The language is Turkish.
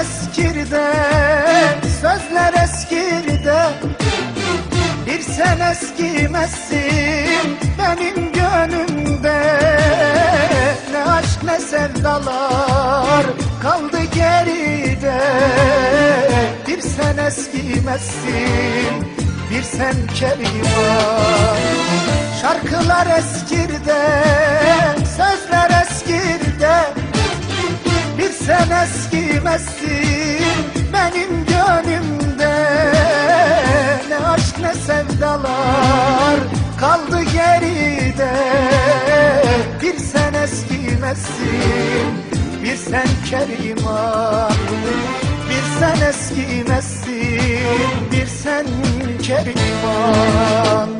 eskirde Sözler eskirde Bir sen eskimezsin benim gönlümde. Ne aşk ne sevdalar kaldı geride. Bir sen eskimezsin bir sen keriman. Şarkılar eskirde sözler eskirde bir sen eskimezsin benim gönlümde. Ne aşk ne sevdalar kaldı geride. Bir sen eskimezsin bir sen keriman. Bir sen eskimezsin bir sen keriman